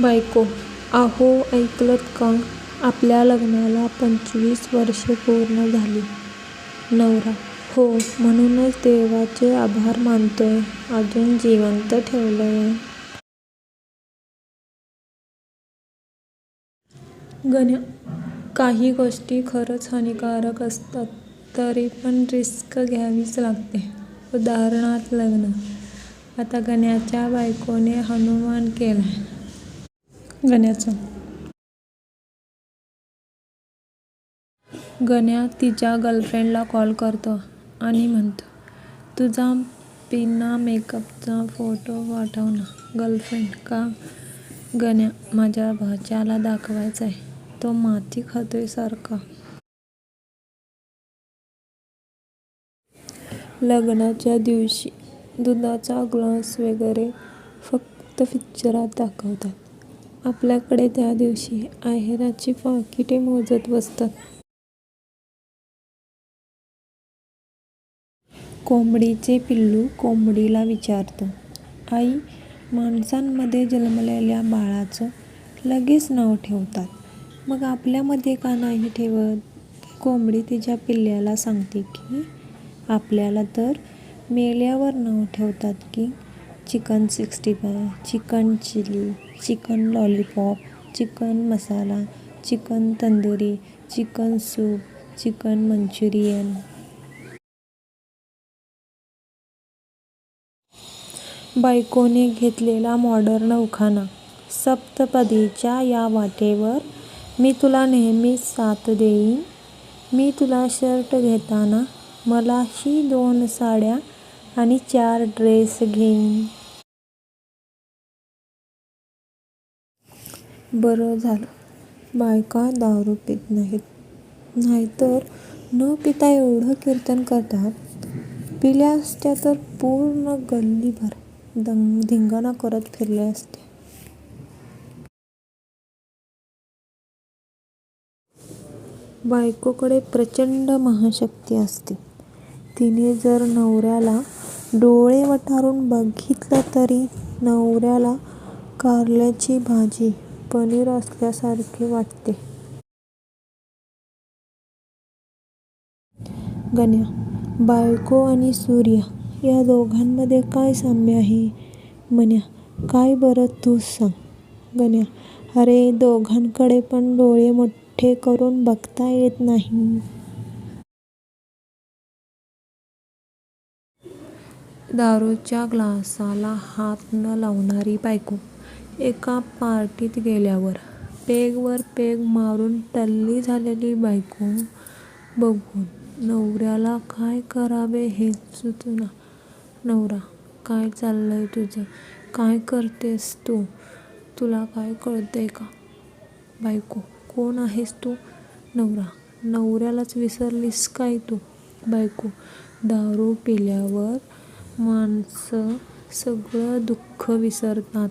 बायको अहो ऐकलंत का? आपल्या लग्नाला पंचवीस वर्षे पूर्ण झाली. नवरा हो म्हणूनच देवाचे आभार मानतोय. अजून जिवंत ठेवलंय. गण्या काही गोष्टी खरंच हानिकारक असतात तरी पण रिस्क घ्यावीच लागते. उदाहरणार्थ लग्न. आता गण्याच्या बायकोने हनुमान केलाय. गण्याचं. गण्या तिच्या गर्लफ्रेंडला कॉल करतो आणि म्हणतो तुझा पिना मेकअपचा फोटो पाठव ना. गर्लफ्रेंड का गण्या माझ्या भाच्याला दाखवायचा आहे तो माती खातोय सारखा. लग्नाच्या दिवशी दुधाचा ग्लास वगैरे फक्त पिक्चरात दाखवतात. आपल्याकडे त्या दिवशी आहेराची पाकिटे मोजत बसतात. कोंबडीचे पिल्लू कोंबडीला विचारतं आई माणसांमध्ये जन्मलेल्या बाळाचं लगेच नाव ठेवतात. मग आपल्यामध्ये का नाही ठेवत? कोंबडी तिच्या पिल्ल्याला सांगते की आपल्याला तर मेल्यावर नाव ठेवतात की chicken sixty five chicken chilli chicken lollipop chicken masala chicken tandoori chicken soup chicken Manchurian. बायकोने घेतलेला मॉडर्न उखाणा सप्तपदीच्या या वाटेवर मी तुला नेहमीच साथ देईन. मी तुला शर्ट घेताना मलाही दोन साड्या आणि चार ड्रेस घेईन. बरं झालं. बायका दारू पित नाहीत. नाहीतर न पिता एवढं कीर्तन करतात. पिल्या असत्या तर पूर्ण गल्लीभर दंग धिंगाणा करत फिरल्या असत्या बायकोकडे प्रचंड महाशक्ती असते. तिने जर नवऱ्याला डोळे वटारून बघितलं तरी नवऱ्याला कारल्याची भाजी पनीर असल्यासारखे वाटते. गण्या बायको आणि सूर्य या दोघांमध्ये काय साम्य आहे? मन्या काय बरं तूच सांग. गण्या अरे दोघांकडे पण डोळे मोठे करून बघता येत नाही. दारूच्या ग्लासाला हात न लावणारी बायको एका पार्टीत गेल्यावर पेगवर पेग मारून टल्ली झालेली बायको बघून नवऱ्याला काय करावे हेच सुचना नवरा काय चाललंय तुझं? काय करतेस तू? तुला काय कळतंय का? बायको कोण आहेस तू? नवरा नवऱ्यालाच विसरलीस काय तू? बायको दारू पिल्यावर माणसं सगळं दुःख विसरतात.